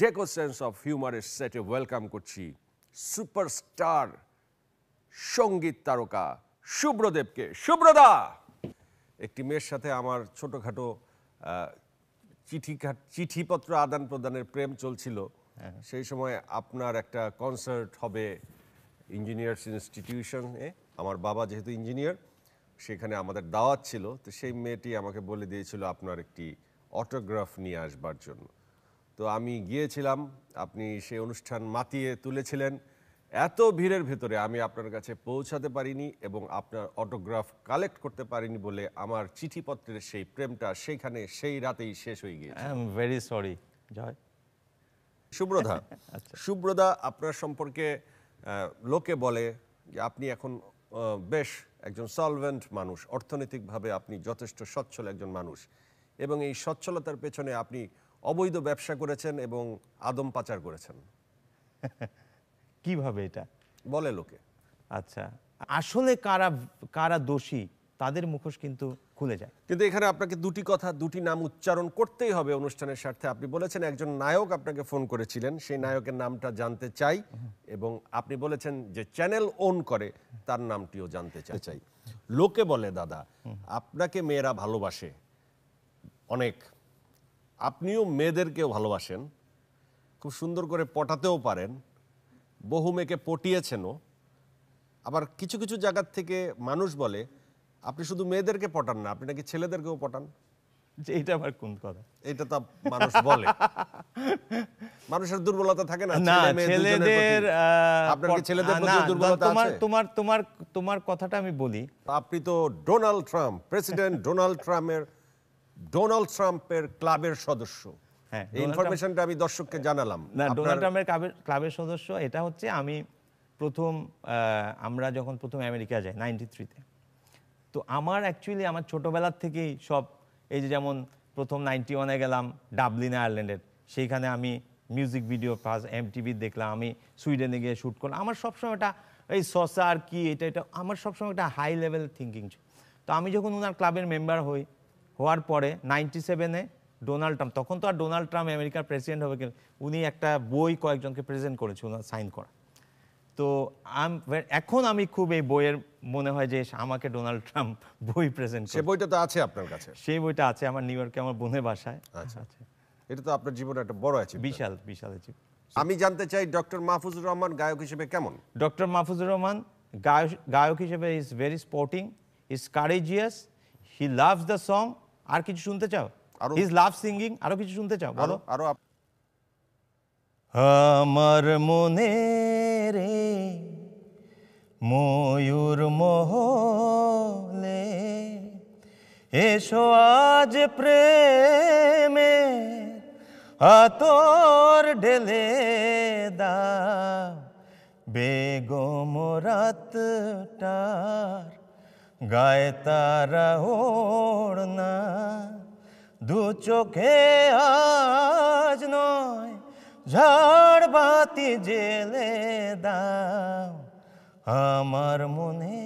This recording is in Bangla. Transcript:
ডেকো সেন্স অফ হিউমারের সেটে ওয়েলকাম করছি সুপারস্টার সংগীত তারকা শুভ্রদেবকে শুভ্রদা একটি মেয়ের সাথে আমার ছোটোখাটো চিঠি চিঠিপত্র আদান প্রদানের প্রেম চলছিল। সেই সময় আপনার একটা কনসার্ট হবে ইঞ্জিনিয়ার্স ইনস্টিটিউশনে আমার বাবা যেহেতু ইঞ্জিনিয়ার সেখানে আমাদের দাওয়াত ছিল। তো সেই মেয়েটি আমাকে বলে দিয়েছিল আপনার একটি অটোগ্রাফ নিয়ে আসবার জন্য। তো আমি গিয়েছিলাম আপনি সেই অনুষ্ঠান মাতিয়ে তুলেছিলেন। এত ভিড়ের ভেতরে আমি আপনার কাছে পৌঁছাতে পারিনি এবং আপনার অটোগ্রাফ কালেক্ট করতে পারিনি বলে আমার চিঠিপত্রের সেই প্রেমটা সেইখানে সেই রাতেই শেষ হয়ে গিয়েছে। I am very sorry Joy সুব্রধা সুব্রদা আপনার সম্পর্কে লোকে বলে যে আপনি এখন বেশ একজন সলভেন্ট মানুষ। অর্থনৈতিকভাবে আপনি যথেষ্ট সচ্ছল একজন মানুষ। এবং এই সচ্ছলতার পেছনে আপনি অবৈধ ব্যবসা করেছেন এবং আদম পাচার করেছেন। কীভাবে এটা? বলে লোকে। আচ্ছা আসলে কারা কারা দোষী তাদের মুখোশ কিন্তু খুলে যায়। কিন্তু এখানে আপনাকে দুটি কথা দুটি নাম উচ্চারণ করতেই হবে অনুষ্ঠানের স্বার্থে। আপনি বলেছেন একজন নায়ক আপনাকে ফোন করেছিলেন সেই নায়কের নামটা জানতে চাই এবং আপনি বলেছেন যে চ্যানেল ওন করে তার নামটিও জানতে চাই। চাই লোকে বলে দাদা আপনাকে মেয়েরা ভালোবাসে অনেক। আপনিও মেয়েদেরকেও ভালোবাসেন খুব সুন্দর করে পটাতেও পারেন বহু মেয়েকে পটিয়েছেনও। আবার কিছু কিছু জায়গার থেকে মানুষ বলে আপনি শুধু মেয়েদেরকে পটান না আপনি নাকি ছেলেদেরকেও পটান? যে এটা আবার কোন কথা? এটা তো মানুষ বলে। মানুষের দুর্বলতা থাকে না। ছেলেদের আপনার কি ছেলেদের প্রতি দুর্বলতা তোমার আছে? তোমার তোমার তোমার কথাটা আমি বলি। আপনি তো ডোনাল্ড ট্রাম্প প্রেসিডেন্ট ডোনাল্ড ট্রাম্পের ডোনাল্ড ট্রাম্পের ক্লাবের সদস্য। হ্যাঁ, ইনফরমেশনটা আমি দর্শককে জানালাম। না ডোনাল্ড ট্রাম্পের ক্লাবের ক্লাবের সদস্য এটা হচ্ছে আমি প্রথম আমরা যখন প্রথম আমেরিকা যাই নাইনটি থ্রিতে তো আমার অ্যাকচুয়ালি আমার ছোটোবেলার থেকেই সব এই যে যেমন প্রথম নাইনটি ওয়ানে গেলাম ডাবলিনে আয়ারল্যান্ডের সেইখানে আমি music video plus M TV দেখলাম আমি সুইডেনে গিয়ে শ্যুট করলাম। আমার সবসময় একটা এই সসা আর কি এটা এটা আমার সবসময় একটা হাই লেভেল থিঙ্কিং ছিল। তো আমি যখন ওনার ক্লাবের মেম্বার হই হওয়ার পরে নাইনটি সেভেনে ডোনাল্ড ট্রাম্প তখন তো আর ডোনাল্ড ট্রাম্প আমেরিকার প্রেসিডেন্ট হবে কি- উনি একটা বই কয়েকজনকে প্রেজেন্ট করেছে ওনার সাইন করা। তো আম- এখন আমি খুব এই বইয়ের মনে হয় যে আমাকে ডোনাল্ড ট্রাম্প বই প্রেজেন্ট সে বইটা তো আছে আপনার কাছে। সেই বইটা আছে আমার নিউ ইয়র্কে আমার বোনের বাসায়। আচ্ছা। আচ্ছা এটা তো আপনার জীবনে একটা বড় আছে বিশাল বিশাল আছে আমি জানতে চাই ডক্টর মাহফুজুর রহমান গায়ক হিসেবে কেমন? ডক্টর মাহফুজুর রহমান গায়ক গায়ক হিসেবে is very sporting is courageous he loves the song আর কিছু শুনতে চাও? আরো- ইজ লাভ সিঙ্গিং আরও কিছু শুনতে চাও? বলো। আরও আমার মনে রে ময়ূর মহলে এসো আজ প্রেমে আতর ঢেলে দা বেগম রাতটার গায়ে তারা ওড়না। দু চোখে আজ নয় ঝাড় বাতি জেলে দাও। আমার মনে